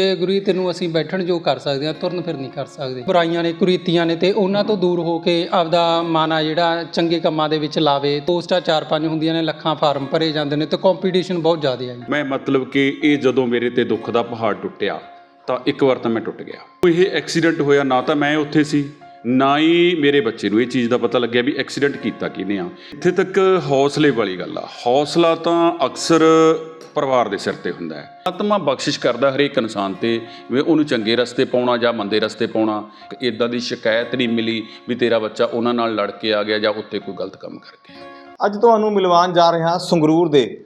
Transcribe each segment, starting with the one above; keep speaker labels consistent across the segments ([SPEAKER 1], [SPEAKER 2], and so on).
[SPEAKER 1] ਕਿ ਗੁਰੂ ਤੈਨੂੰ ਅਸੀਂ ਬੈਠਣ ਜੋ ਕਰ ਸਕਦੇ ਹਾਂ, ਤੁਰਨ ਫਿਰ ਨਹੀਂ ਕਰ ਸਕਦੇ। ਬੁਰਾਈਆਂ ਨੇ, ਕੁਰੀਤੀਆਂ ਨੇ ਤੇ ਉਹਨਾਂ ਤੋਂ ਦੂਰ ਹੋ ਕੇ ਆਪਦਾ ਮਨ ਆ ਜਿਹੜਾ ਚੰਗੇ ਕੰਮਾਂ ਦੇ ਵਿੱਚ ਲਾਵੇ। ਪੋਸਟਾਂ ਚਾਰ ਪੰਜ ਹੁੰਦੀਆਂ ਨੇ, ਲੱਖਾਂ ਫਾਰਮ ਭਰੇ ਜਾਂਦੇ ਨੇ ਤੇ ਕੰਪੀਟੀਸ਼ਨ ਬਹੁਤ ਜ਼ਿਆਦਾ ਹੈ
[SPEAKER 2] ਮੈਂ ਮਤਲਬ ਕਿ ਇਹ ਜਦੋਂ ਮੇਰੇ ਤੇ ਦੁੱਖ ਦਾ ਪਹਾੜ ਟੁੱਟਿਆ, ਤਾਂ ਇੱਕ ਵਾਰ ਤਾਂ ਮੈਂ ਟੁੱਟ ਗਿਆ। ਕੋਈ ਇਹ ਐਕਸੀਡੈਂਟ ਹੋਇਆ, ਨਾ ਤਾਂ ਮੈਂ ਉੱਥੇ ਸੀ, ਨਾ ਹੀ ਮੇਰੇ ਬੱਚੇ ਨੂੰ ਇਹ ਚੀਜ਼ ਦਾ ਪਤਾ ਲੱਗਿਆ ਵੀ ਐਕਸੀਡੈਂਟ ਕੀਤਾ ਕਿਹਨੇ ਆ। ਇੱਥੇ ਤੱਕ ਹੌਸਲੇ ਵਾਲੀ ਗੱਲ ਆ। ਹੌਸਲਾ ਤਾਂ ਅਕਸਰ ਪਰਿਵਾਰ ਦੇ ਸਿਰ ਤੇ ਹੁੰਦਾ ਹੈ। ਆਤਮਾ ਬਖਸ਼ਿਸ਼ ਕਰਦਾ ਹਰੇਕ ਇਨਸਾਨ ਤੇ, ਵੀ ਉਹਨੂੰ ਚੰਗੇ ਰਸਤੇ ਪਾਉਣਾ ਜਾਂ ਮੰਦੇ ਰਸਤੇ ਪਾਉਣਾ। ਇਦਾਂ ਦੀ ਸ਼ਿਕਾਇਤ ਨਹੀਂ ਮਿਲੀ ਵੀ ਤੇਰਾ ਬੱਚਾ ਉਹਨਾਂ ਨਾਲ ਲੜ ਕੇ ਆ ਗਿਆ ਜਾਂ ਉੱਤੇ ਕੋਈ ਗਲਤ ਕੰਮ ਕਰਕੇ ਆ ਗਿਆ।
[SPEAKER 3] ਅੱਜ ਤੁਹਾਨੂੰ ਮਿਲਵਾਉਣ ਜਾ ਰਹੇ ਹਾਂ ਸੰਗਰੂਰ ਦੇ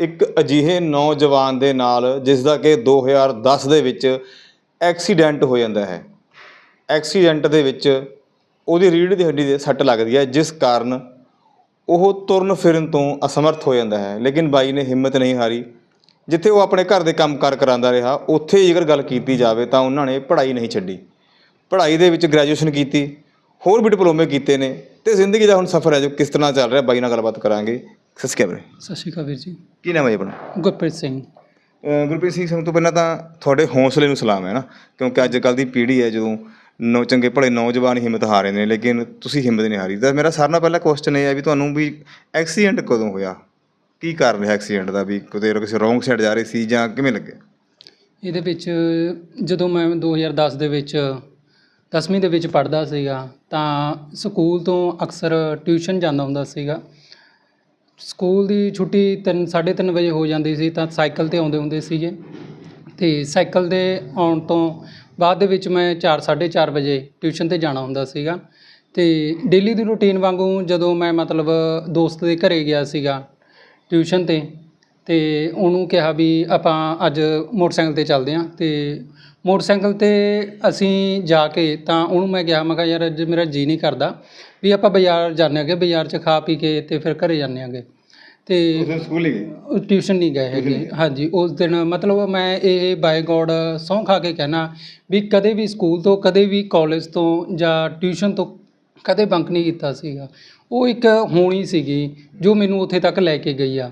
[SPEAKER 3] ਇੱਕ ਅਜਿਹੇ ਨੌਜਵਾਨ ਦੇ ਨਾਲ ਜਿਸ ਦਾ ਕਿ 2010 ਦੇ ਵਿੱਚ ਐਕਸੀਡੈਂਟ ਹੋ ਜਾਂਦਾ ਹੈ। ਐਕਸੀਡੈਂਟ ਦੇ ਵਿੱਚ ਉਹਦੀ ਰੀੜ੍ਹ ਦੀ ਹੱਡੀ ਦੇ ਸੱਟ ਲੱਗਦੀ ਹੈ, ਜਿਸ ਕਾਰਨ ਉਹ ਤੁਰਨ ਫਿਰਨ ਤੋਂ ਅਸਮਰਥ ਹੋ ਜਾਂਦਾ ਹੈ ਲੇਕਿਨ ਬਾਈ ਨੇ ਹਿੰਮਤ ਨਹੀਂ ਹਾਰੀ। ਜਿੱਥੇ ਉਹ ਆਪਣੇ ਘਰ ਦੇ ਕੰਮਕਾਰ ਕਰਾਂਦਾ ਰਿਹਾ ਉੱਥੇ ਜੇਕਰ ਗੱਲ ਕੀਤੀ ਜਾਵੇ ਤਾਂ ਉਹਨਾਂ ਨੇ ਪੜ੍ਹਾਈ ਨਹੀਂ ਛੱਡੀ। ਪੜ੍ਹਾਈ ਦੇ ਵਿੱਚ ਗ੍ਰੈਜੂਏਸ਼ਨ ਕੀਤੀ ਹੋਰ ਵੀ ਡਿਪਲੋਮੇ ਕੀਤੇ ਨੇ ਤੇ ਜ਼ਿੰਦਗੀ ਦਾ ਹੁਣ ਸਫ਼ਰ ਹੈ ਜੋ ਕਿਸ ਤਰ੍ਹਾਂ ਚੱਲ ਰਿਹਾ ਬਾਈ ਨਾਲ ਗੱਲਬਾਤ ਕਰਾਂਗੇ। ਸਤਿ ਸ਼੍ਰੀ ਅਕਾਲ ਵੀਰੇ।
[SPEAKER 1] ਸਤਿ ਸ਼੍ਰੀ ਅਕਾਲ ਵੀਰ ਜੀ।
[SPEAKER 3] ਕੀ ਨਾਮ ਹੈ ਜੀ ਆਪਣਾ?
[SPEAKER 1] ਗੁਰਪ੍ਰੀਤ ਸਿੰਘ।
[SPEAKER 3] ਗੁਰਪ੍ਰੀਤ ਸਿੰਘ ਸਭ ਤੋਂ ਪਹਿਲਾਂ ਤਾਂ ਤੁਹਾਡੇ ਹੌਸਲੇ ਨੂੰ ਸਲਾਮ ਹੈ ਨਾ ਕਿਉਂਕਿ ਅੱਜ ਕੱਲ ਦੀ ਪੀੜ੍ਹੀ ਹੈ ਜਦੋਂ ਨੌ, ਚੰਗੇ ਭਲੇ ਨੌਜਵਾਨ ਹਿੰਮਤ ਹਾਰੇ ਨੇ, ਲੇਕਿਨ ਤੁਸੀਂ ਹਿੰਮਤ ਨਹੀਂ ਹਾਰੀ। ਤਾਂ ਮੇਰਾ ਸਾਰਿਆਂ ਨਾਲ ਪਹਿਲਾ ਕੁਐਸਚਨ ਇਹ ਹੈ ਵੀ ਤੁਹਾਨੂੰ ਵੀ ਐਕਸੀਡੈਂਟ ਕਦੋਂ ਹੋਇਆ? ਕੀ ਕਾਰਨ ਹੈ ਐਕਸੀਡੈਂਟ ਦਾ ਵੀ? ਕਿਤੇ ਕਿਸੇ ਰੋਂਗ ਸਾਈਡ ਜਾ ਰਹੇ ਸੀ ਜਾਂ ਕਿਵੇਂ ਲੱਗਿਆ
[SPEAKER 1] ਇਹਦੇ ਵਿੱਚ ਜਦੋਂ ਮੈਂ 2010 ਦੇ ਵਿੱਚ 10ਵੀਂ ਦੇ ਵਿੱਚ ਪੜ੍ਹਦਾ ਸੀਗਾ, ਤਾਂ ਸਕੂਲ ਤੋਂ ਅਕਸਰ ਟਿਊਸ਼ਨ ਜਾਂਦਾ ਹੁੰਦਾ ਸੀਗਾ। ਸਕੂਲ ਦੀ ਛੁੱਟੀ 3 3:30 ਵਜੇ ਹੋ ਜਾਂਦੀ ਸੀ, ਤਾਂ ਸਾਈਕਲ ਤੇ ਆਉਂਦੇ ਹੁੰਦੇ ਸੀਗੇ। ਤੇ ਸਾਈਕਲ ਦੇ ਆਉਣ ਤੋਂ ਬਾਅਦ ਦੇ ਵਿੱਚ ਮੈਂ 4 4:30 ਵਜੇ ਟਿਊਸ਼ਨ ਤੇ ਜਾਣਾ ਹੁੰਦਾ ਸੀਗਾ ਤੇ ਡੇਲੀ ਦੀ ਰੁਟੀਨ ਵਾਂਗੂ ਜਦੋਂ ਮੈਂ ਮਤਲਬ ਦੋਸਤ ਦੇ ਘਰੇ ਗਿਆ ਸੀਗਾ ਟਿਊਸ਼ਨ ਤੇ ਤੇ ਉਹਨੂੰ ਕਿਹਾ ਵੀ ਆਪਾਂ ਅੱਜ ਮੋਟਰਸਾਈਕਲ ਤੇ ਚੱਲਦੇ ਹਾਂ ਤੇ ਮੋਟਰਸਾਈਕਲ ਤੇ ਅਸੀਂ ਜਾ ਕੇ ਤਾਂ ਉਹਨੂੰ ਮੈਂ ਕਿਹਾ ਮੈਂ ਕਿਹਾ ਯਾਰ ਅੱਜ ਮੇਰਾ ਜੀ ਨਹੀਂ ਕਰਦਾ ਵੀ ਆਪਾਂ ਬਾਜ਼ਾਰ ਜਾਂਦੇ ਆਂਗੇ ਬਾਜ਼ਾਰ 'ਚ ਖਾ ਪੀ ਕੇ ਤੇ ਫਿਰ ਘਰੇ ਜਾਂਦੇ ਆਂਗੇ ਤੇ
[SPEAKER 3] ਦਿਨ ਸਕੂਲ ਹੀ ਗਏ?
[SPEAKER 1] ਟਿਊਸ਼ਨ ਨਹੀਂ ਗਏ ਹੈਗੇ। ਹਾਂਜੀ ਉਸ ਦਿਨ ਮਤਲਬ ਮੈਂ ਇਹ ਬਾਈ ਗੋਡ ਸਹੁੰ ਖਾ ਕੇ ਕਹਿਣਾ ਵੀ ਕਦੇ ਵੀ ਸਕੂਲ ਤੋਂ ਕਦੇ ਵੀ ਕਾਲਜ ਤੋਂ ਜਾਂ ਟਿਊਸ਼ਨ ਤੋਂ ਕਦੇ ਬੰਕ ਨਹੀਂ ਕੀਤਾ ਸੀਗਾ। ਉਹ ਇੱਕ ਹੋਣੀ ਸੀਗੀ ਜੋ ਮੈਨੂੰ ਉੱਥੇ ਤੱਕ ਲੈ ਕੇ ਗਈ ਆ।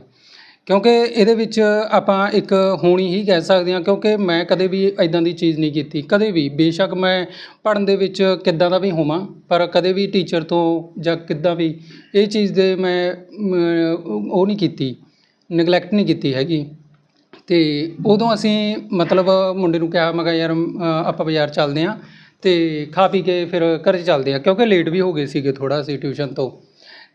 [SPEAKER 1] ਕਿਉਂਕਿ ਇਹਦੇ ਵਿੱਚ ਆਪਾਂ ਇੱਕ ਹੋਣੀ ਹੀ ਕਹਿ ਸਕਦੇ ਹਾਂ, ਕਿਉਂਕਿ ਮੈਂ ਕਦੇ ਵੀ ਇੱਦਾਂ ਦੀ ਚੀਜ਼ ਨਹੀਂ ਕੀਤੀ। ਕਦੇ ਵੀ, ਬੇਸ਼ੱਕ ਮੈਂ ਪੜ੍ਹਨ ਦੇ ਵਿੱਚ ਕਿੱਦਾਂ ਦਾ ਵੀ ਹੋਵਾਂ, ਪਰ ਕਦੇ ਵੀ ਟੀਚਰ ਤੋਂ ਜਾਂ ਕਿੱਦਾਂ ਵੀ ਇਹ ਚੀਜ਼ ਦੇ ਮੈਂ ਉਹ ਨਹੀਂ ਕੀਤੀ ਨੈਗਲੈਕਟ ਨਹੀਂ ਕੀਤੀ ਹੈਗੀ। ਅਤੇ ਉਦੋਂ ਅਸੀਂ ਮਤਲਬ ਮੁੰਡੇ ਨੂੰ ਕਿਹਾ, ਮੈਂ ਕਿਹਾ, ਯਾਰ ਆਪਾਂ ਬਾਜ਼ਾਰ ਚੱਲਦੇ ਹਾਂ ਅਤੇ ਖਾ ਪੀ ਕੇ ਫਿਰ ਘਰੇ ਚੱਲਦੇ ਹਾਂ, ਕਿਉਂਕਿ ਲੇਟ ਵੀ ਹੋ ਗਏ ਸੀਗੇ ਥੋੜ੍ਹਾ, ਅਸੀਂ ਟਿਊਸ਼ਨ ਤੋਂ।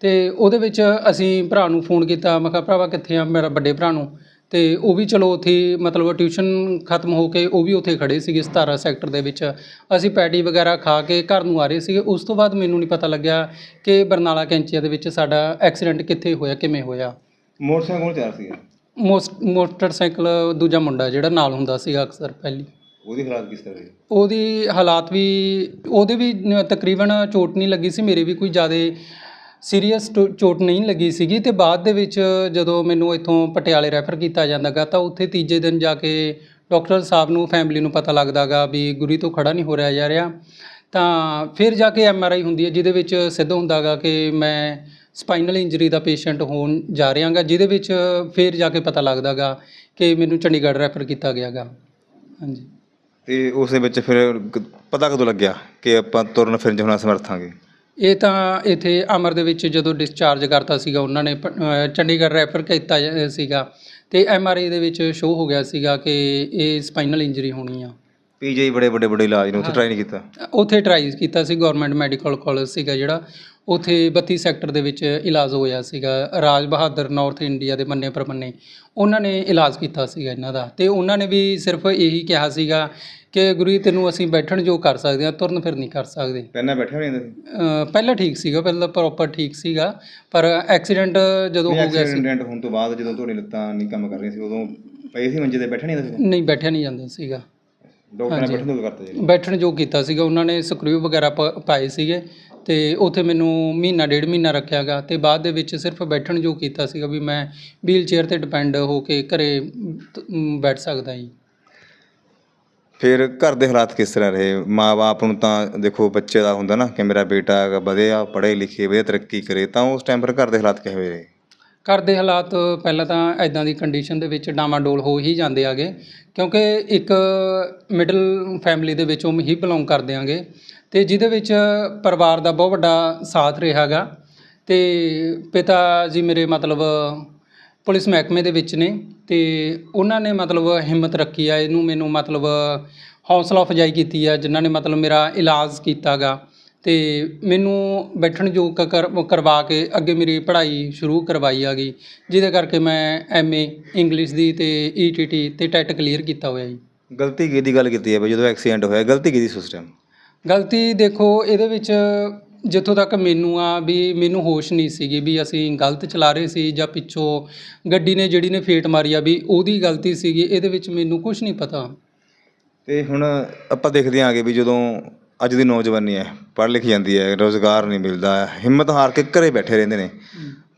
[SPEAKER 1] ਤੇ ਉਹਦੇ ਵਿੱਚ ਅਸੀਂ ਭਰਾ ਨੂੰ ਫੋਨ ਕੀਤਾ ਮੈਂ ਕਿਹਾ ਭਰਾਵਾ ਕਿੱਥੇ ਆ? ਮੇਰਾ ਵੱਡੇ ਭਰਾ ਨੂੰ। ਤੇ ਉਹ ਵੀ ਚਲੋ ਉੱਥੇ ਮਤਲਬ ਟਿਊਸ਼ਨ ਖਤਮ ਹੋ ਕੇ ਉਹ ਵੀ ਉੱਥੇ ਖੜੇ ਸੀਗੇ 17 ਸੈਕਟਰ ਦੇ ਵਿੱਚ। ਅਸੀਂ ਪੈਟੀ ਵਗੈਰਾ ਖਾ ਕੇ ਘਰ ਨੂੰ ਆ ਰਹੇ ਸੀਗੇ। ਉਸ ਤੋਂ ਬਾਅਦ ਮੈਨੂੰ ਨਹੀਂ ਪਤਾ ਲੱਗਿਆ ਕਿ ਬਰਨਾਲਾ ਕੈਂਚੀਆਂ ਦੇ ਵਿੱਚ ਸਾਡਾ ਐਕਸੀਡੈਂਟ ਕਿੱਥੇ ਹੋਇਆ ਕਿਵੇਂ ਹੋਇਆ।
[SPEAKER 3] ਮੋਟਰਸਾਈਕਲ ਕੋਲ ਚਾਰ ਸੀਗਾ?
[SPEAKER 1] ਮੋਸ ਮੋਟਰਸਾਈਕਲ ਦੂਜਾ ਮੁੰਡਾ ਜਿਹੜਾ ਨਾਲ ਹੁੰਦਾ ਸੀਗਾ ਅਕਸਰ ਪਹਿਲੀ।
[SPEAKER 3] ਉਹਦੀ ਹਾਲਾਤ ਕਿਸ ਤਰ੍ਹਾਂ ਸੀ
[SPEAKER 1] ਉਹਦੀ ਹਾਲਾਤ ਵੀ ਉਹਦੇ ਵੀ ਨ- ਤਕਰੀਬਨ ਚੋਟ ਨਹੀਂ ਲੱਗੀ ਸੀ। ਮੇਰੇ ਵੀ ਕੋਈ ਜ਼ਿਆਦਾ ਸੀਰੀਅਸ ਚੋਟ ਨਹੀਂ ਲੱਗੀ ਸੀਗੀ ਤੇ ਬਾਅਦ ਦੇ ਵਿੱਚ ਜਦੋਂ ਮੈਨੂੰ ਇੱਥੋਂ ਪਟਿਆਲੇ ਰੈਫਰ ਕੀਤਾ ਜਾਂਦਾਗਾ ਤਾਂ ਉੱਥੇ ਤੀਜੇ ਦਿਨ ਜਾ ਕੇ ਡਾਕਟਰ ਸਾਹਿਬ ਨੂੰ, ਫੈਮਿਲੀ ਨੂੰ ਪਤਾ ਲੱਗਦਾਗਾ ਵੀ ਗੁਰੀ ਤੋਂ ਖੜਾ ਨਹੀਂ ਹੋ ਰਿਹਾ ਜਾ ਰਿਹਾ। ਤਾਂ ਫਿਰ ਜਾ ਕੇ ਐਮ ਆਰ ਆਈ ਹੁੰਦੀ ਹੈ ਜਿਹਦੇ ਵਿੱਚ ਸਿੱਧ ਹੁੰਦਾਗਾ ਕਿ ਮੈਂ ਸਪਾਈਨਲ ਇੰਜਰੀ ਦਾ ਪੇਸ਼ੈਂਟ ਹੋਣ ਜਾ ਰਿਹਾਗਾ, ਜਿਹਦੇ ਵਿੱਚ ਫਿਰ ਜਾ ਕੇ ਪਤਾ ਲੱਗਦਾਗਾ ਕਿ ਮੈਨੂੰ ਚੰਡੀਗੜ੍ਹ ਰੈਫਰ ਕੀਤਾ ਗਿਆਗਾ। ਹਾਂਜੀ।
[SPEAKER 3] ਤੇ ਉਸ ਦੇ ਵਿੱਚ ਫਿਰ ਪਤਾ ਕਦੋਂ ਲੱਗਿਆ ਕਿ ਆਪਾਂ ਤੁਰਨ ਫਿਰਨ 'ਚ ਹੁਣ ਅਸਮਰਥ
[SPEAKER 1] ਇਹ ਤਾਂ ਇੱਥੇ ਅਮਰ ਦੇ ਵਿੱਚ ਜਦੋਂ ਡਿਸਚਾਰਜ ਕਰਤਾ ਸੀਗਾ ਉਹਨਾਂ ਨੇ ਚੰਡੀਗੜ੍ਹ ਰੈਫਰ ਕੀਤਾ ਸੀਗਾ ਤੇ ਐਮ ਆਰ ਆਈ ਦੇ ਵਿੱਚ ਸ਼ੋ ਹੋ ਗਿਆ ਸੀਗਾ ਕਿ ਇਹ ਸਪਾਈਨਲ ਇੰਜਰੀ ਹੋਣੀ ਆ।
[SPEAKER 3] ਪੀਜੀ ਬੜੇ ਵੱਡੇ ਵੱਡੇ ਇਲਾਜ ਨੇ ਉੱਥੇ ਟਰਾਈ ਨਹੀਂ ਕੀਤਾ?
[SPEAKER 1] ਉੱਥੇ ਟਰਾਈ ਕੀਤਾ ਸੀ ਗਵਰਨਮੈਂਟ ਮੈਡੀਕਲ ਕਾਲਜ ਸੀਗਾ ਜਿਹੜਾ। ਉੱਥੇ 32 ਸੈਕਟਰ ਦੇ ਵਿੱਚ ਇਲਾਜ ਹੋਇਆ ਸੀਗਾ। ਰਾਜ ਬਹਾਦਰ ਨਾਰਥ ਇੰਡੀਆ ਦੇ ਮੰਨੇ ਪ੍ਰਮੰਨੇ। ਉਹਨਾਂ ਨੇ ਇਲਾਜ ਕੀਤਾ ਸੀਗਾ ਇਹਨਾਂ ਦਾ। ਤੇ ਉਹਨਾਂ ਨੇ ਵੀ ਸਿਰਫ ਇਹੀ ਕਿਹਾ ਸੀਗਾ ਕਿ ਗੁਰੂ ਜੀ ਤੈਨੂੰ ਅਸੀਂ ਬੈਠਣ ਜੋ ਕਰ ਸਕਦੇ ਹਾਂ ਤੁਰਨ ਫਿਰ ਨਹੀਂ ਕਰ ਸਕਦੇ।
[SPEAKER 3] ਪਹਿਲਾਂ ਬੈਠੇ ਹੋਣੇ ਸੀ?
[SPEAKER 1] ਪਹਿਲਾਂ ਠੀਕ ਸੀਗਾ ਪਹਿਲਾਂ ਪ੍ਰੋਪਰ ਠੀਕ ਸੀਗਾ ਪਰ ਐਕਸੀਡੈਂਟ ਜਦੋਂ ਹੋ ਗਿਆ ਸੀ।
[SPEAKER 3] ਐਕਸੀਡੈਂਟ ਹੋਣ ਤੋਂ ਬਾਅਦ ਜਦੋਂ ਤੁਹਾਡੀ ਲੱਤਾਂ ਨਹੀਂ ਕੰਮ ਕਰ ਰਹੀਆਂ ਸੀ ਉਦੋਂ ਪਏ ਸੀ ਮੰਜੇ ਤੇ ਬੈਠੇ ਨਹੀਂ ਸੀ?
[SPEAKER 1] ਨਹੀਂ ਬੈਠਿਆ ਨਹੀਂ ਜਾਂਦਾ ਸੀਗਾ।
[SPEAKER 3] ਡਾਕਟਰ ਨੇ ਬੈਠਣ ਤੋਂ ਕਰਤਾ ਜੀ।
[SPEAKER 1] ਬੈਠਣ ਜੋ ਕੀਤਾ ਸੀਗਾ। ਉਹਨਾਂ ਨੇ ਸਕਰੂ ਵਗੈਰਾ ਪ- ਪਾਏ ਸੀਗੇ। ਤੇ ਉੱਥੇ ਮੈਨੂੰ ਮਹੀਨਾ ਡੇਢ ਮਹੀਨਾ ਰੱਖਿਆਗਾ ਤੇ ਬਾਅਦ ਦੇ ਵਿੱਚ ਸਿਰਫ ਬੈਠਣ ਜੋ ਕੀਤਾ ਸੀਗਾ ਵੀ ਮੈਂ ਵੀਲ ਚੇਅਰ ਤੇ ਡਿਪੈਂਡ ਹੋ ਕੇ ਘਰੇ ਬੈਠ ਸਕਦਾ ਜੀ।
[SPEAKER 3] ਫਿਰ ਘਰ ਦੇ ਹਾਲਾਤ ਕਿਸ ਤਰ੍ਹਾਂ ਰਹੇ? ਮਾਂ-ਬਾਪ ਨੂੰ ਤਾਂ ਦੇਖੋ ਬੱਚੇ ਦਾ ਹੁੰਦਾ ਨਾ ਕਿ ਮੇਰਾ ਬੇਟਾ ਵਧਿਆ ਪੜ੍ਹੇ ਲਿਖੇ ਵਧੀਆ ਤਰੱਕੀ ਕਰੇ ਤਾਂ ਉਸ ਟਾਈਮ ਪਰ ਘਰ ਦੇ ਹਾਲਾਤ ਕਿਹੋ ਜਿਹੇ ਰਹੇ?
[SPEAKER 1] ਘਰ ਦੇ ਹਾਲਾਤ ਪਹਿਲਾਂ ਤਾਂ ਐਦਾਂ ਦੀ ਕੰਡੀਸ਼ਨ ਦੇ ਵਿੱਚ ਡਾਮਾਡੋਲ ਹੋ ਹੀ ਜਾਂਦੇ ਆਗੇ ਕਿਉਂਕਿ ਇੱਕ ਮਿਡਲ ਫੈਮਿਲੀ ਦੇ ਵਿੱਚੋਂ ਹੀ ਬਿਲੋਂਗ ਕਰਦੇ ਆਂਗੇ। ਅਤੇ ਜਿਹਦੇ ਵਿੱਚ ਪਰਿਵਾਰ ਦਾ ਬਹੁਤ ਵੱਡਾ ਸਾਥ ਰਿਹਾ ਗਾ ਅਤੇ ਪਿਤਾ ਜੀ ਮੇਰੇ ਮਤਲਬ ਪੁਲਿਸ ਮਹਿਕਮੇ ਦੇ ਵਿੱਚ ਨੇ ਅਤੇ ਉਹਨਾਂ ਨੇ ਮਤਲਬ ਹਿੰਮਤ ਰੱਖੀ ਆ, ਇਹਨੂੰ ਮੈਨੂੰ ਮਤਲਬ ਹੌਸਲਾ ਅਫਜਾਈ ਕੀਤੀ ਆ, ਜਿਨ੍ਹਾਂ ਨੇ ਮਤਲਬ ਮੇਰਾ ਇਲਾਜ ਕੀਤਾ ਗਾ ਅਤੇ ਮੈਨੂੰ ਬੈਠਣ ਯੋਗ ਕਰ, ਕਰਵਾ ਕੇ ਅੱਗੇ ਮੇਰੀ ਪੜ੍ਹਾਈ ਸ਼ੁਰੂ ਕਰਵਾਈ ਆ ਗਈ ਜਿਹਦੇ ਕਰਕੇ ਮੈਂ ਐਮਏ ਇੰਗਲਿਸ਼ ਦੀ ਅਤੇ ਤੇ ਟੀ ਅਤੇ ਟੈਟ ਕਲੀਅਰ ਕੀਤਾ ਹੋਇਆ ਜੀ।
[SPEAKER 3] ਗਲਤੀ ਕਿਹਦੀ ਗੱਲ ਕੀਤੀ ਹੈ ਬਈ? ਜਦੋਂ ਐਕਸੀਡੈਂਟ ਹੋਇਆ, ਗਲਤੀ ਕਿਹਦੀ ਸਿਸਟਮ
[SPEAKER 1] ਗਲਤੀ ਦੇਖੋ ਇਹਦੇ ਵਿੱਚ ਜਿੱਥੋਂ ਤੱਕ ਮੈਨੂੰ ਆ ਵੀ ਮੈਨੂੰ ਹੋਸ਼ ਨਹੀਂ ਸੀਗੀ ਵੀ ਅਸੀਂ ਗਲਤ ਚਲਾ ਰਹੇ ਸੀ ਜਾਂ ਪਿੱਛੋਂ ਗੱਡੀ ਨੇ ਜਿਹੜੀ ਨੇ ਫੇਟ ਮਾਰੀ ਆ ਵੀ ਉਹਦੀ ਗਲਤੀ ਸੀਗੀ ਇਹਦੇ ਵਿੱਚ ਮੈਨੂੰ ਕੁਝ ਨਹੀਂ ਪਤਾ।
[SPEAKER 3] ਤੇ ਹੁਣ ਆਪਾਂ ਦੇਖਦੇ ਆਂਗੇ ਵੀ ਜਦੋਂ ਅੱਜ ਦੀ ਨੌਜਵਾਨੀ ਹੈ ਪੜ੍ਹ ਲਿਖ ਜਾਂਦੀ ਹੈ ਰੋਜ਼ਗਾਰ ਨਹੀਂ ਮਿਲਦਾ ਹਿੰਮਤ ਹਾਰ ਕੇ ਘਰੇ ਬੈਠੇ ਰਹਿੰਦੇ ਨੇ।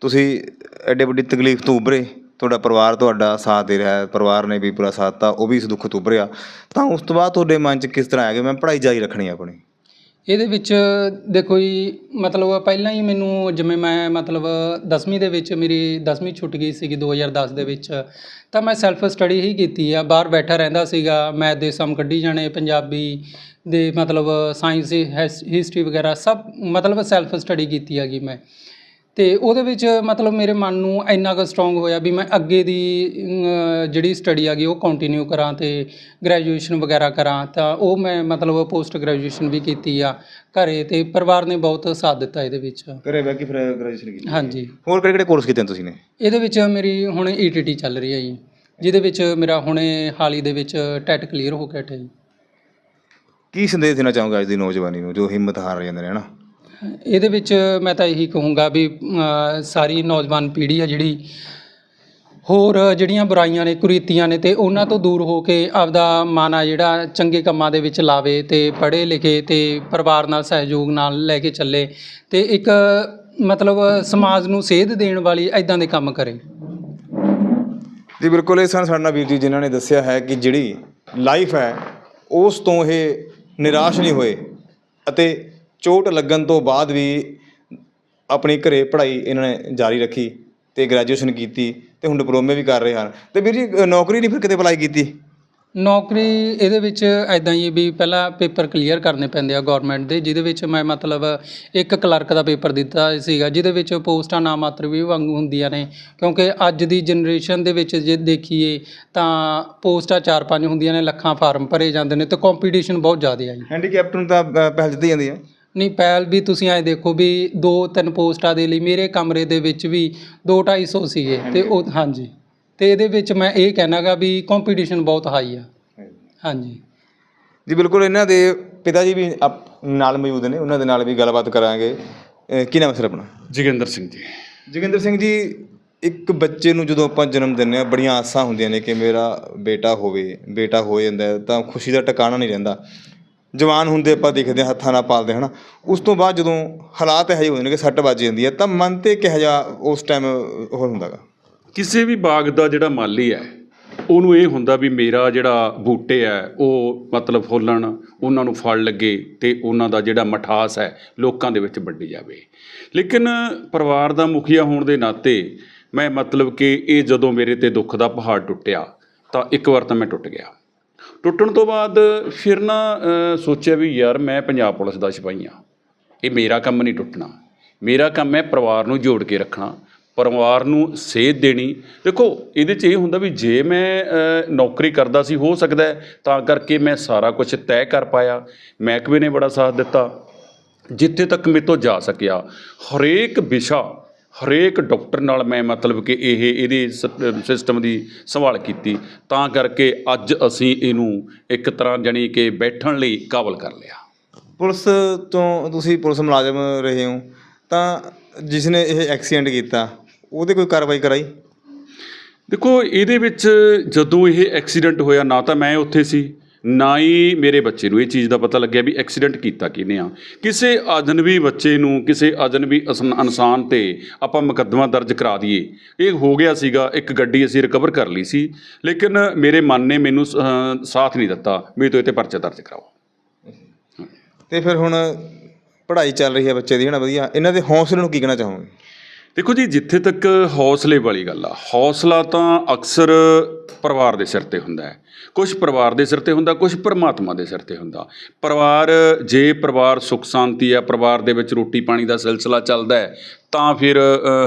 [SPEAKER 3] ਤੁਸੀਂ ਐਡੇ ਵੱਡੀ ਤਕਲੀਫ ਤੋਂ ਉਭਰੇ ਤੁਹਾਡਾ ਪਰਿਵਾਰ ਤੁਹਾਡਾ ਸਾਥ ਦੇ ਰਿਹਾ ਹੈ, ਪਰਿਵਾਰ ਨੇ ਵੀ ਪੂਰਾ ਸਾਥ ਦਿੱਤਾ, ਉਹ ਵੀ ਇਸ ਦੁੱਖ ਤੋਂ ਉਭਰਿਆ। ਤਾਂ ਉਸ ਤੋਂ ਬਾਅਦ ਤੁਹਾਡੇ ਮਨ 'ਚ ਕਿਸ ਤਰ੍ਹਾਂ ਆਇਆ ਕਿ ਮੈਂ ਪੜ੍ਹਾਈ ਜਾਰੀ ਰੱਖਣੀ ਹੈ ਆਪਣੀ।
[SPEAKER 1] ਇਹਦੇ ਵਿੱਚ ਦੇਖੋ ਜੀ, ਮਤਲਬ ਪਹਿਲਾਂ ਹੀ ਮੈਨੂੰ ਜਿਵੇਂ ਮੈਂ ਮਤਲਬ 10ਵੀਂ ਦੇ ਵਿੱਚ ਮੇਰੀ 10ਵੀਂ ਛੁੱਟ ਗਈ ਸੀਗੀ 2010 ਦੇ ਵਿੱਚ, ਤਾਂ ਮੈਂ ਸੈਲਫ ਸਟੱਡੀ ਹੀ ਕੀਤੀ ਆ। ਬਾਹਰ ਬੈਠਾ ਰਹਿੰਦਾ ਸੀਗਾ ਮੈਥ ਦੇ ਸਮ ਕੱਢੀ ਜਾਣੇ, ਪੰਜਾਬੀ ਦੇ ਮਤਲਬ ਸਾਇੰਸ ਦੀ ਹਿਸਟਰੀ ਵਗੈਰਾ ਸਭ ਮਤਲਬ ਸੈਲਫ ਸਟੱਡੀ ਕੀਤੀ ਹੈਗੀ ਮੈਂ। ਤੇ ਉਹਦੇ ਵਿੱਚ ਮਤਲਬ ਮੇਰੇ ਮਨ ਨੂੰ ਇੰਨਾ ਕੁ ਸਟਰੋਂਗ ਹੋਇਆ ਵੀ ਮੈਂ ਅੱਗੇ ਦੀ ਜਿਹੜੀ ਸਟੱਡੀ ਹੈਗੀ ਉਹ ਕੰਟੀਨਿਊ ਕਰਾਂ ਤੇ ਗ੍ਰੈਜੂਏਸ਼ਨ ਵਗੈਰਾ ਕਰਾਂ ਤਾਂ ਉਹ ਮੈਂ ਮਤਲਬ ਪੋਸਟ ਗ੍ਰੈਜੂਏਸ਼ਨ ਵੀ ਕੀਤੀ ਆ ਘਰੇ ਤੇ ਪਰਿਵਾਰ ਨੇ ਬਹੁਤ ਸਾਥ ਦਿੱਤਾ ਇਹਦੇ ਵਿੱਚ।
[SPEAKER 3] ਘਰੇ ਬਹਿ ਕੇ ਫਿਰ ਗ੍ਰੈਜੂਏਸ਼ਨ ਕੀਤੀ।
[SPEAKER 1] ਹਾਂਜੀ।
[SPEAKER 3] ਹੋਰ ਕਿਹੜੇ ਕਿਹੜੇ ਕੋਰਸ ਕੀਤੇ ਨੇ ਤੁਸੀਂ ਨੇ?
[SPEAKER 1] ਇਹਦੇ ਵਿੱਚ ਮੇਰੀ ਹੁਣ ਈਟੀਟੀ ਚੱਲ ਰਹੀ ਹੈ ਜੀ ਜਿਹਦੇ ਵਿੱਚ ਮੇਰਾ ਹੁਣੇ ਹਾਲ ਦੇ ਵਿੱਚ ਟੈਟ ਕਲੀਅਰ ਹੋ ਹਟਿਆ ਜੀ।
[SPEAKER 3] ਕੀ ਸੰਦੇਸ਼ ਦੇਣਾ ਚਾਹੋਗੇ ਅੱਜ ਦੀ ਨੌਜਵਾਨੀ ਨੂੰ ਜੋ ਹਿੰਮਤ ਹਾਰ ਜਾਂਦੇ ਨੇ ਹਨਾ?
[SPEAKER 1] ਇਹਦੇ ਵਿੱਚ ਮੈਂ ਤਾਂ ਇਹੀ ਕਹੂੰਗਾ ਵੀ ਸਾਰੀ ਨੌਜਵਾਨ ਪੀੜ੍ਹੀ ਆ ਜਿਹੜੀ, ਹੋਰ ਜਿਹੜੀਆਂ ਬੁਰਾਈਆਂ ਨੇ, ਕੁਰੀਤੀਆਂ ਨੇ ਤੇ ਉਹਨਾਂ ਤੋਂ ਦੂਰ ਹੋ ਕੇ ਆਪਦਾ ਮਨ ਆ ਜਿਹੜਾ ਚੰਗੇ ਕੰਮਾਂ ਦੇ ਵਿੱਚ ਲਾਵੇ ਤੇ ਪੜ੍ਹੇ ਲਿਖੇ ਤੇ ਪਰਿਵਾਰ ਨਾਲ, ਸਹਿਯੋਗ ਨਾਲ ਲੈ ਕੇ ਚੱਲੇ ਤੇ ਇੱਕ, ਮਤਲਬ ਸਮਾਜ ਨੂੰ ਸੇਧ ਦੇਣ ਵਾਲੀ ਐਦਾਂ ਦੇ ਕੰਮ ਕਰੇ।
[SPEAKER 3] ਜੀ, ਬਿਲਕੁਲ, ਇਹ ਸਨ ਸਾਡੇ ਨਾਲ ਵੀਰ ਜੀ ਜਿਨ੍ਹਾਂ ਨੇ ਦੱਸਿਆ ਹੈ ਕਿ ਜਿਹੜੀ ਲਾਈਫ ਹੈ, ਉਸ ਤੋਂ ਇਹ ਨਿਰਾਸ਼ ਨਹੀਂ ਹੋਏ ਅਤੇ ਚੋਟ ਲੱਗਣ ਤੋਂ ਬਾਅਦ ਵੀ ਆਪਣੀ ਘਰੇ ਪੜ੍ਹਾਈ ਇਹਨਾਂ ਨੇ ਜਾਰੀ ਰੱਖੀ ਤੇ ਗ੍ਰੈਜੂਏਸ਼ਨ ਕੀਤੀ ਤੇ ਹੁਣ ਡਿਪਲੋਮੇ ਵੀ ਕਰ ਰਹੇ ਹਨ। ਤੇ ਵੀਰ ਜੀ ਨੌਕਰੀ ਨਹੀਂ ਫਿਰ ਕਿਤੇ ਅਪਲਾਈ ਕੀਤੀ?
[SPEAKER 1] ਨੌਕਰੀ ਇਹਦੇ ਵਿੱਚ ਐਦਾਂ ਹੀ ਵੀ ਪਹਿਲਾਂ ਪੇਪਰ ਕਲੀਅਰ ਕਰਨੇ ਪੈਂਦੇ ਆ ਗਵਰਨਮੈਂਟ ਦੇ ਜਿਹਦੇ ਵਿੱਚ ਮੈਂ ਮਤਲਬ ਇੱਕ ਕਲਰਕ ਦਾ ਪੇਪਰ ਦਿੱਤਾ ਸੀਗਾ ਜਿਹਦੇ ਵਿੱਚ ਪੋਸਟਾਂ ਨਾ ਮਾਤਰ ਵੀ ਵਾਂਗੂ ਹੁੰਦੀਆਂ ਨੇ ਕਿਉਂਕਿ ਅੱਜ ਦੀ ਜਨਰੇਸ਼ਨ ਦੇ ਵਿੱਚ ਜੇ ਦੇਖੀਏ ਤਾਂ ਪੋਸਟਾਂ ਚਾਰ ਪੰਜ ਹੁੰਦੀਆਂ ਨੇ ਲੱਖਾਂ ਫਾਰਮ ਭਰੇ ਜਾਂਦੇ ਨੇ ਤੇ ਕੰਪੀਟੀਸ਼ਨ ਬਹੁਤ ਜ਼ਿਆਦਾ ਆ ਜੀ।
[SPEAKER 3] ਹੈਂਡੀਕੈਪਟ ਨੂੰ ਤਾਂ ਪਹਿਲ ਦਿੱਤੀ ਜਾਂਦੀ ਹੈ।
[SPEAKER 1] ਨਹੀਂ ਪਹਿਲ ਵੀ ਤੁਸੀਂ ਐ ਦੇਖੋ ਵੀ ਦੋ ਤਿੰਨ ਪੋਸਟਾਂ ਦੇ ਲਈ ਮੇਰੇ ਕਮਰੇ ਦੇ ਵਿੱਚ ਵੀ 2 250 ਸੀਗੇ ਤੇ ਉਹ ਹਾਂਜੀ। ਤੇ ਇਹਦੇ ਵਿੱਚ ਮੈਂ ਇਹ ਕਹਿਣਾਗਾ ਵੀ ਕੰਪੀਟੀਸ਼ਨ ਬਹੁਤ ਹਾਈ ਆ। ਹਾਂਜੀ।
[SPEAKER 3] ਜੀ ਬਿਲਕੁਲ ਇਹਨਾਂ ਦੇ ਪਿਤਾ ਜੀ ਵੀ ਆਪ- ਨਾਲ ਮੌਜੂਦ ਨੇ ਉਹਨਾਂ ਦੇ ਨਾਲ ਵੀ ਗੱਲਬਾਤ ਕਰਾਂਗੇ। ਕੀ ਨਾਮ ਹੈ ਸਰ ਆਪਣਾ?
[SPEAKER 2] ਜੋਗਿੰਦਰ ਸਿੰਘ ਜੀ।
[SPEAKER 3] ਜੋਗਿੰਦਰ ਸਿੰਘ ਜੀ ਇੱਕ ਬੱਚੇ ਨੂੰ ਜਦੋਂ ਆਪਾਂ ਜਨਮ ਦਿੰਦੇ ਆ ਬੜੀਆਂ ਆਸਾਂ ਹੁੰਦੀਆਂ ਨੇ ਕਿ ਮੇਰਾ ਬੇਟਾ ਹੋਵੇ ਬੇਟਾ ਹੋ ਜਾਂਦਾ ਹੈ ਤਾਂ ਖੁਸ਼ੀ ਦਾ ਟਿਕਾਣਾ ਨਹੀਂ ਰਹਿੰਦਾ। ਜਵਾਨ ਹੁੰਦੇ ਆਪਾਂ ਦੇਖਦੇ ਹਾਂ, ਹੱਥਾਂ ਨਾਲ ਪਾਲਦੇ ਹਨਾ। ਉਸ ਤੋਂ ਬਾਅਦ ਜਦੋਂ ਹਾਲਾਤ ਇਹੋ ਜਿਹੇ ਹੁੰਦੇ ਨੇ ਕਿ ਸੱਟ ਵੱਜ ਜਾਂਦੀ ਹੈ, ਤਾਂ ਮਨ ਤੇ ਕਿਹੋ ਜਿਹਾ ਉਸ ਟਾਈਮ ਉਹ ਹੁੰਦਾਗਾ
[SPEAKER 2] ਕਿਸੇ ਵੀ ਬਾਗ ਦਾ ਜਿਹੜਾ ਮਾਲੀ ਹੈ, ਉਹਨੂੰ ਇਹ ਹੁੰਦਾ ਵੀ ਮੇਰਾ ਜਿਹੜਾ ਬੂਟੇ ਹੈ, ਉਹ ਮਤਲਬ ਫੁੱਲਣ, ਉਹਨਾਂ ਨੂੰ ਫਲ ਲੱਗੇ ਤੇ ਉਹਨਾਂ ਦਾ ਜਿਹੜਾ ਮਠਾਸ ਹੈ, ਲੋਕਾਂ ਦੇ ਵਿੱਚ ਵੰਡੀ ਜਾਵੇ। ਲੇਕਿਨ ਪਰਿਵਾਰ ਦਾ ਮੁਖੀਆ ਹੋਣ ਦੇ ਨਾਤੇ ਮੈਂ ਮਤਲਬ ਕਿ ਇਹ ਜਦੋਂ ਮੇਰੇ ਤੇ ਦੁੱਖ ਦਾ ਪਹਾੜ ਟੁੱਟਿਆ, ਤਾਂ ਇੱਕ ਵਾਰ ਤਾਂ ਮੈਂ ਟੁੱਟ ਗਿਆ। ਟੁੱਟਣ ਤੋਂ ਬਾਅਦ ਫਿਰ ਨਾ ਸੋਚਿਆ ਵੀ ਯਾਰ ਮੈਂ ਪੰਜਾਬ ਪੁਲਿਸ ਦਾ ਸਿਪਾਹੀ ਹਾਂ। ਇਹ ਮੇਰਾ ਕੰਮ ਨਹੀਂ ਟੁੱਟਣਾ। ਮੇਰਾ ਕੰਮ ਹੈ ਪਰਿਵਾਰ ਨੂੰ ਜੋੜ ਕੇ ਰੱਖਣਾ, ਪਰਿਵਾਰ ਨੂੰ ਸੇਧ ਦੇਣੀ। ਦੇਖੋ, ਇਹਦੇ 'ਚ ਇਹ ਹੁੰਦਾ ਵੀ ਜੇ ਮੈਂ ਨੌਕਰੀ ਕਰਦਾ ਸੀ, ਹੋ ਸਕਦਾ ਤਾਂ ਕਰਕੇ ਮੈਂ ਸਾਰਾ ਕੁਝ ਤੈਅ ਕਰ ਪਾਇਆ। ਮਹਿਕਮੇ ਨੇ ਬੜਾ ਸਾਥ ਦਿੱਤਾ। ਜਿੱਥੇ ਤੱਕ ਮੇਰੇ ਤੋਂ ਜਾ ਸਕਿਆ, ਹਰੇਕ ਵਿਸ਼ਾ ਹਰੇਕ ਡਾਕਟਰ ਨਾਲ ਮੈਂ ਮਤਲਬ ਕਿ ਇਹ ਇਹਦੀ ਸਿਸਟਮ ਦੀ ਸੰਭਾਲ ਕੀਤੀ ਤਾਂ ਕਰਕੇ ਅੱਜ ਅਸੀਂ ਇਹਨੂੰ ਇੱਕ ਤਰ੍ਹਾਂ ਜਾਣੀ ਕਿ ਬੈਠਣ ਲਈ ਕਾਬਲ ਕਰ ਲਿਆ।
[SPEAKER 3] ਪੁਲਿਸ ਤੋਂ ਤੁਸੀਂ ਪੁਲਿਸ ਮੁਲਾਜ਼ਮ ਰਹੇ ਹੋ ਤਾਂ ਜਿਸ ਨੇ ਇਹ ਐਕਸੀਡੈਂਟ ਕੀਤਾ ਉਹਦੇ ਕੋਈ ਕਾਰਵਾਈ ਕਰਾਈ?
[SPEAKER 2] ਦੇਖੋ ਇਹਦੇ ਵਿੱਚ ਜਦੋਂ ਇਹ ਐਕਸੀਡੈਂਟ ਹੋਇਆ ਨਾ ਤਾਂ ਮੈਂ ਉੱਥੇ ਸੀ ਨਾ ਹੀ ਮੇਰੇ ਬੱਚੇ ਨੂੰ ਇਹ ਚੀਜ਼ ਦਾ ਪਤਾ ਲੱਗਿਆ ਵੀ ਐਕਸੀਡੈਂਟ ਕੀਤਾ ਕਿਹਨੇ ਆ। ਕਿਸੇ ਅਜਨਬੀ ਬੱਚੇ ਨੂੰ, ਕਿਸੇ ਅਜਨਬੀ ਅਸਨ- ਇਨਸਾਨ ਤੇ ਆਪਾਂ ਮੁਕੱਦਮਾ ਦਰਜ ਕਰਾ ਦਈਏ। ਇਹ ਹੋ ਗਿਆ ਸੀਗਾ, ਇੱਕ ਗੱਡੀ ਅਸੀਂ ਰਿਕਵਰ ਕਰ ਲਈ ਸੀ। ਲੇਕਿਨ ਮੇਰੇ ਮਨ ਨੇ ਮੈਨੂੰ ਸਾਥ ਨਹੀਂ ਦਿੱਤਾ, ਵੀ ਤੂੰ ਇਹ ਤੇ ਪਰਚਾ ਦਰਜ ਕਰਾਓ।
[SPEAKER 3] ਤੇ ਫਿਰ ਹੁਣ ਪੜ੍ਹਾਈ ਚੱਲ ਰਹੀ ਹੈ ਬੱਚੇ ਦੀ, ਹਨਾ ਵਧੀਆ? ਇਹਨਾਂ ਦੇ ਹੌਸਲੇ ਨੂੰ ਕੀ ਕਹਿਣਾ ਚਾਹੋਗੇ?
[SPEAKER 2] ਦੇਖੋ ਜੀ, ਜਿੱਥੇ ਤੱਕ ਹੌਸਲੇ ਵਾਲੀ ਗੱਲ ਆ, ਹੌਸਲਾ ਤਾਂ ਅਕਸਰ ਪਰਿਵਾਰ ਦੇ ਸਿਰ ਤੇ ਹੁੰਦਾ ਹੈ। ਕੁਝ ਪਰਿਵਾਰ ਦੇ ਸਿਰ ਤੇ ਹੁੰਦਾ ਕੁਝ ਪਰਮਾਤਮਾ ਦੇ ਸਿਰ ਤੇ ਹੁੰਦਾ। ਪਰਿਵਾਰ, ਜੇ ਪਰਿਵਾਰ ਸੁਖ ਸ਼ਾਂਤੀ ਆ, ਪਰਿਵਾਰ ਦੇ ਵਿੱਚ ਰੋਟੀ ਪਾਣੀ ਦਾ ਸਿਲਸਿਲਾ ਚੱਲਦਾ ਹੈ ਤਾਂ ਫਿਰ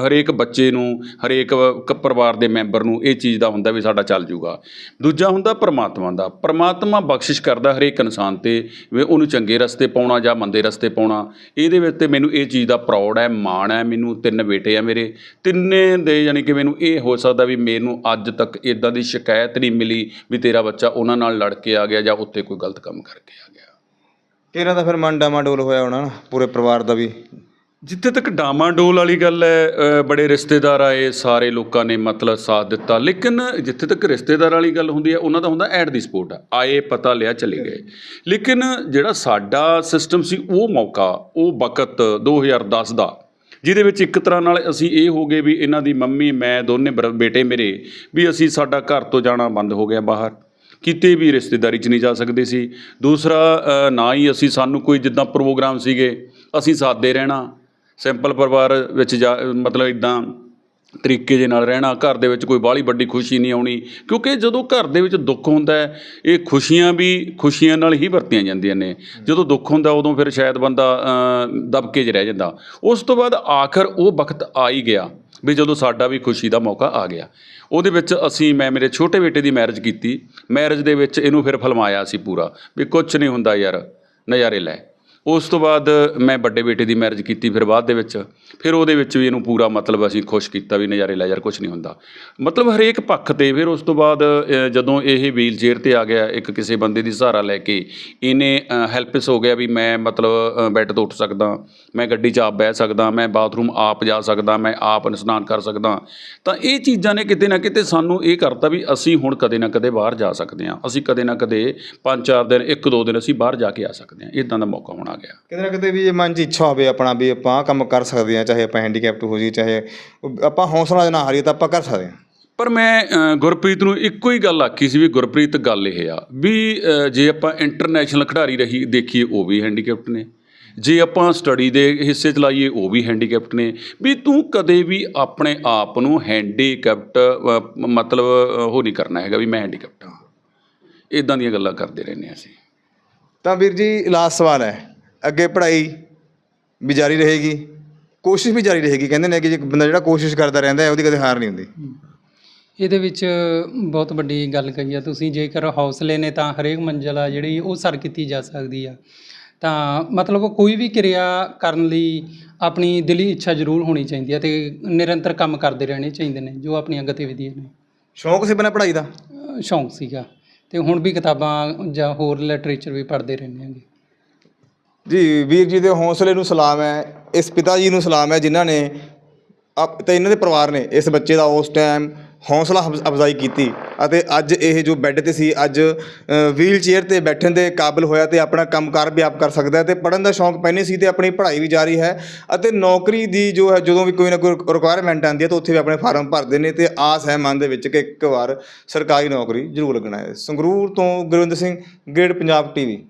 [SPEAKER 2] ਹਰੇਕ ਬੱਚੇ ਨੂੰ, ਹਰੇਕ ਕ- ਪਰਿਵਾਰ ਦੇ ਮੈਂਬਰ ਨੂੰ ਇਹ ਚੀਜ਼ ਦਾ ਹੁੰਦਾ ਵੀ ਸਾਡਾ ਚੱਲ ਜੂਗਾ। ਦੂਜਾ ਹੁੰਦਾ ਪਰਮਾਤਮਾ ਦਾ। ਪਰਮਾਤਮਾ ਬਖਸ਼ਿਸ਼ ਕਰਦਾ ਹਰੇਕ ਇਨਸਾਨ ਤੇ ਵੀ ਉਹਨੂੰ ਚੰਗੇ ਰਸਤੇ ਪਾਉਣਾ ਜਾਂ ਮੰਦੇ ਰਸਤੇ ਪਾਉਣਾ। ਇਹਦੇ ਵਿੱਚ ਤੇ ਮੈਨੂੰ ਇਹ ਚੀਜ਼ ਦਾ ਪ੍ਰਾਊਡ ਹੈ, ਮਾਣ ਹੈ ਮੈਨੂੰ, ਤਿੰਨ ਬੇਟੇ ਆ ਮੇਰੇ। ਤਿੰਨੇ ਦੇ ਯਾਨੀ ਕਿ ਮੈਨੂੰ ਇਹ ਹੋ ਸਕਦਾ ਵੀ ਮੈਨੂੰ ਅੱਜ ਤੱਕ ਇਦਾਂ ਦੀ ਸ਼ਿਕਾਇਤ ਨਹੀਂ ਮਿਲੀ ਵੀ ਤੇਰਾ ਬੱਚਾ ਉਹਨਾਂ ਨਾਲ ਲੜ ਕੇ ਆ ਗਿਆ ਜਾਂ ਉੱਥੇ ਕੋਈ ਗਲਤ ਕੰਮ ਕਰਕੇ ਆ ਗਿਆ।
[SPEAKER 3] ਤੇਰਾ ਤਾਂ ਫਿਰ ਮਨ ਡਾਮਾਡੋਲ ਹੋਇਆ ਹੋਣਾ ਨਾ, ਪੂਰੇ ਪਰਿਵਾਰ ਦਾ ਵੀ।
[SPEAKER 2] ਜਿੱਥੇ ਤੱਕ ਡਾਮਾਡੋਲ ਵਾਲੀ ਗੱਲ ਹੈ ਬੜੇ ਰਿਸ਼ਤੇਦਾਰ ਆਏ, ਸਾਰੇ ਲੋਕਾਂ ਨੇ ਮਤਲਬ ਸਾਥ ਦਿੱਤਾ। ਲੇਕਿਨ ਜਿੱਥੇ ਤੱਕ ਰਿਸ਼ਤੇਦਾਰ ਵਾਲੀ ਗੱਲ ਹੁੰਦੀ ਹੈ, ਉਹਨਾਂ ਦਾ ਹੁੰਦਾ ਐਟ ਦੀ ਸਪੋਰਟ ਆਏ, ਪਤਾ ਲਿਆ, ਚਲੇ ਗਏ। ਲੇਕਿਨ ਜਿਹੜਾ ਸਾਡਾ ਸਿਸਟਮ ਸੀ, ਉਹ ਮੌਕਾ, ਉਹ ਵਕਤ 2010 ਦਾ, ਜਿਹਦੇ ਵਿੱਚ ਇੱਕ ਤਰ੍ਹਾਂ ਨਾਲ ਅਸੀਂ ਇਹ ਹੋ ਗਏ ਵੀ ਇਹਨਾਂ ਦੀ ਮੰਮੀ, ਮੈਂ, ਦੋਨੇ ਬਰ- ਬੇਟੇ ਮੇਰੇ, ਵੀ ਅਸੀਂ ਸਾਡਾ ਘਰ ਤੋਂ ਜਾਣਾ ਬੰਦ ਹੋ ਗਿਆ ਬਾਹਰ। ਕਿਤੇ ਵੀ ਰਿਸ਼ਤੇਦਾਰੀ 'ਚ ਨਹੀਂ ਜਾ ਸਕਦੇ ਸੀ। ਦੂਸਰਾ ਨਾ ਹੀ ਅਸੀਂ ਸਾਨੂੰ ਕੋਈ ਜਿੱਦਾਂ ਪ੍ਰੋਗਰਾਮ ਸੀਗੇ, ਅਸੀਂ ਸਾਦੇ ਰਹਿਣਾ। ਸਿੰਪਲ ਪਰਿਵਾਰ ਵਿੱਚ ਜਾ ਮਤਲਬ ਇਦਾਂ ਤਰੀਕੇ ਦੇ ਨਾਲ ਰਹਿਣਾ ਘਰ ਦੇ ਵਿੱਚ ਕੋਈ ਬਾਹਲੀ ਵੱਡੀ ਖੁਸ਼ੀ ਨਹੀਂ ਆਉਣੀ ਕਿਉਂਕਿ ਜਦੋਂ ਘਰ ਦੇ ਵਿੱਚ ਦੁੱਖ ਹੁੰਦਾ ਹੈ ਇਹ ਖੁਸ਼ੀਆਂ ਵੀ ਖੁਸ਼ੀਆਂ ਨਾਲ ਹੀ ਵਰਤੀਆਂ ਜਾਂਦੀਆਂ ਨੇ। ਜਦੋਂ ਦੁੱਖ ਹੁੰਦਾ ਉਦੋਂ ਫਿਰ ਸ਼ਾਇਦ ਬੰਦਾ ਅ, ਦਬਕੇ 'ਚ ਰਹਿ ਜਾਂਦਾ। ਉਸ ਤੋਂ ਬਾਅਦ ਆਖਰ ਉਹ ਵਕਤ ਆ ਹੀ ਗਿਆ ਵੀ ਜਦੋਂ ਸਾਡਾ ਵੀ ਖੁਸ਼ੀ ਦਾ ਮੌਕਾ ਆ ਗਿਆ। ਉਹਦੇ ਵਿੱਚ ਅਸੀਂ ਮੈਂ ਮੇਰੇ ਛੋਟੇ ਬੇਟੇ ਦੀ ਮੈਰਿਜ ਕੀਤੀ। ਮੈਰਿਜ ਦੇ ਵਿੱਚ ਇਹਨੂੰ ਫਿਰ ਫਲਮਾਇਆ ਸੀ ਪੂਰਾ ਵੀ ਕੁਝ ਨਹੀਂ ਹੁੰਦਾ ਯਾਰ ਨਜ਼ਾਰੇ ਲੈ। ਉਸ ਤੋਂ ਬਾਅਦ ਮੈਂ ਵੱਡੇ ਬੇਟੇ ਦੀ ਮੈਰਿਜ ਕੀਤੀ ਫਿਰ ਬਾਅਦ ਦੇ ਵਿੱਚ। ਫਿਰ ਉਹਦੇ ਵਿੱਚ ਵੀ ਇਹਨੂੰ ਪੂਰਾ ਮਤਲਬ ਅਸੀਂ ਖੁਸ਼ ਕੀਤਾ ਵੀ ਨਜ਼ਾਰੇ ਲੈ ਯਾਰ ਕੁਝ ਨਹੀਂ ਹੁੰਦਾ। ਮਤਲਬ ਹਰੇਕ ਪੱਖ ਤੇ ਫਿਰ ਉਸ ਤੋਂ ਬਾਅਦ ਜਦੋਂ ਇਹ ਵੀਲ ਚੇਅਰ ਤੇ ਆ ਗਿਆ, ਇੱਕ ਕਿਸੇ ਬੰਦੇ ਦੀ ਸਹਾਰਾ ਲੈ ਕੇ, ਇਹਨੇ ਹੈਲਪਸ ਹੋ ਗਿਆ ਵੀ ਮੈਂ ਮਤਲਬ ਬੈੱਡ ਤੋਂ ਉੱਠ ਸਕਦਾ, ਮੈਂ ਗੱਡੀ 'ਚ ਆਪ ਬਹਿ ਸਕਦਾ, ਮੈਂ ਬਾਥਰੂਮ ਆਪ ਜਾ ਸਕਦਾ, ਮੈਂ ਆਪ ਇਸ਼ਨਾਨ ਕਰ ਸਕਦਾ। ਤਾਂ ਇਹ ਚੀਜ਼ਾਂ ਨੇ ਕਿਤੇ ਨਾ ਕਿਤੇ ਸਾਨੂੰ ਇਹ ਕਰਤਾ ਵੀ ਅਸੀਂ ਹੁਣ ਕਦੇ ਨਾ ਕਦੇ ਬਾਹਰ ਜਾ ਸਕਦੇ ਹਾਂ। ਅਸੀਂ ਕਦੇ ਨਾ ਕਦੇ ਪੰਜ ਚਾਰ ਦਿਨ, ਇੱਕ ਦੋ ਦਿਨ ਅਸੀਂ ਬਾਹਰ ਜਾ ਕੇ ਆ ਸਕਦੇ ਹਾਂ। ਇਦਾਂ ਦਾ ਮੌਕਾ ਹੋਣਾ ਗਿਆ।
[SPEAKER 3] ਕਿਤੇ ਨਾ ਕਿਤੇ ਵੀ ਇਹ ਮਨ 'ਚ ਇੱਛਾ ਹੋਵੇ ਆਪਣਾ ਵੀ ਆਪਾਂ ਆਹ ਕੰਮ ਕਰ ਸਕਦੇ ਹਾਂ ਚਾਹੇ ਆਪਾਂ ਹੈਂਡੀਕੈਪਟ ਹੋ ਜੀ ਚਾਹੇ ਆਪਾਂ ਹੌਸਲਾ ਨਾ ਹਾਰੀਏ ਤਾਂ ਆਪਾਂ ਕਰ ਸਕਦੇ ਹਾਂ।
[SPEAKER 2] ਪਰ ਮੈਂ ਅ, ਗੁਰਪ੍ਰੀਤ ਨੂੰ ਇੱਕੋ ਹੀ ਗੱਲ ਆਖੀ ਸੀ ਵੀ ਗੁਰਪ੍ਰੀਤ ਗੱਲ ਇਹ ਆ ਵੀ ਅ, ਜੇ ਆਪਾਂ ਇੰਟਰਨੈਸ਼ਨਲ ਖਿਡਾਰੀ ਰਹੀ ਦੇਖੀਏ ਉਹ ਵੀ ਹੈਂਡੀਕੈਪਟ ਨੇ। ਜੇ ਆਪਾਂ ਸਟੱਡੀ ਦੇ ਹਿੱਸੇ ਚ ਲਾਈਏ ਉਹ ਵੀ ਹੈਂਡੀਕੈਪਟ ਨੇ। ਵੀ ਤੂੰ ਕਦੇ ਵੀ ਆਪਣੇ ਆਪ ਨੂੰ ਹੈਂਡੀਕੈਪਟ ਅ, ਮਤਲਬ ਅ, ਉਹ ਨਹੀਂ ਕਰਨਾ ਹੈਗਾ ਵੀ ਮੈਂ ਹੈਂਡੀਕੈਪਟ ਹਾਂ। ਇਦਾਂ ਦੀਆਂ ਗੱਲਾਂ ਕਰਦੇ ਰਹਿੰਦੇ ਹਾਂ ਅਸੀਂ।
[SPEAKER 3] ਤਾਂ ਵੀਰ ਜੀ ਲਾਸਟ ਸਵਾਲ ਹੈ। ਅੱਗੇ ਪੜ੍ਹਾਈ ਵੀ ਜਾਰੀ ਰਹੇਗੀ ਕੋਸ਼ਿਸ਼ ਵੀ ਜਾਰੀ ਰਹੇਗੀ ਕਹਿੰਦੇ ਨੇ ਕਿ ਜੇ ਬੰਦਾ ਜਿਹੜਾ ਕੋਸ਼ਿਸ਼ ਕਰਦਾ ਰਹਿੰਦਾ ਹੈ ਉਹਦੀ ਕਦੇ ਹਾਰ ਨਹੀਂ ਹੁੰਦੀ।
[SPEAKER 1] ਇਹਦੇ ਵਿੱਚ ਬਹੁਤ ਵੱਡੀ ਗੱਲ ਕਹੀ ਆ ਤੁਸੀਂ ਜੇਕਰ ਹੌਸਲੇ ਨੇ ਤਾਂ ਹਰੇਕ ਮੰਜ਼ਿਲ ਆ ਜਿਹੜੀ ਉਹ ਸਰ ਕੀਤੀ ਜਾ ਸਕਦੀ ਆ। ਤਾਂ ਮਤਲਬ ਕੋਈ ਵੀ ਕਿਰਿਆ ਕਰਨ ਲਈ ਆਪਣੀ ਦਿਲੀ ਇੱਛਾ ਜ਼ਰੂਰ ਹੋਣੀ ਚਾਹੀਦੀ ਹੈ ਤੇ ਨਿਰੰਤਰ ਕੰਮ ਕਰਦੇ ਰਹਿਣੇ ਚਾਹੀਦੇ ਨੇ ਜੋ ਆਪਣੀਆਂ ਗਤੀਵਿਧੀਆਂ ਨੇ।
[SPEAKER 3] ਸ਼ੌਂਕ ਸੀ ਬਣਾ ਪੜ੍ਹਾਈ ਦਾ?
[SPEAKER 1] ਸ਼ੌਂਕ ਸੀਗਾ। ਤੇ ਹੁਣ ਵੀ ਕਿਤਾਬਾਂ ਜਾਂ ਹੋਰ ਲਿਟਰੇਚਰ ਵੀ ਪੜ੍ਹਦੇ ਰਹਿੰਦੇ ਆਂਗੇ
[SPEAKER 3] ਜੀ, ਵੀਰ ਜੀ ਦੇ ਹੌਸਲੇ ਨੂੰ ਸਲਾਮ ਹੈ, ਇਸ ਪਿਤਾ ਜੀ ਨੂੰ ਸਲਾਮ ਹੈ, ਜਿਨ੍ਹਾਂ ਨੇ ਆਪ ਤੇ ਇਹਨਾਂ ਦੇ ਪਰਿਵਾਰ ਨੇ ਇਸ ਬੱਚੇ ਦਾ ਉਸ ਟਾਈਮ ਹੌਸਲਾ ਅਫਜ਼- ਅਫਜ਼ਾਈ ਕੀਤੀ ਅਤੇ ਅੱਜ ਇਹ ਜੋ ਬੈੱਡ ਤੇ ਸੀ, ਅੱਜ ਵੀਲ ਚੇਅਰ ਤੇ ਬੈਠਣ ਦੇ ਕਾਬਿਲ ਹੋਇਆ ਤੇ ਆਪਣਾ ਕੰਮਕਾਰ ਵੀ ਆਪ ਕਰ ਸਕਦਾ ਹੈ ਤੇ ਪੜਨ ਦਾ ਸ਼ੌਂਕ ਪਹਿਲੇ ਸੀ ਤੇ ਆਪਣੀ ਪੜ੍ਹਾਈ ਵੀ ਜਾਰੀ ਹੈ ਅਤੇ ਨੌਕਰੀ ਦੀ ਜੋ ਹੈ, ਜਦੋਂ ਵੀ ਕੋਈ ਨਾ ਕੋਈ ਰਿਕੁਆਇਰਮੈਂਟ ਆਉਂਦੀ ਹੈ ਤਾਂ ਉੱਥੇ ਵੀ ਆਪਣੇ ਫਾਰਮ ਭਰਦੇ ਨੇ ਤੇ ਆਸ ਹੈ ਮਨ ਦੇ ਵਿੱਚ ਕਿ ਇੱਕ ਵਾਰ ਸਰਕਾਰੀ ਨੌਕਰੀ ਜ਼ਰੂਰ ਲੱਗਣਾ ਹੈ। ਸੰਗਰੂਰ ਤੋਂ ਗੁਰਵਿੰਦਰ ਸਿੰਘ ਗ੍ਰੇਡ ਪੰਜਾਬ ਟੀਵੀ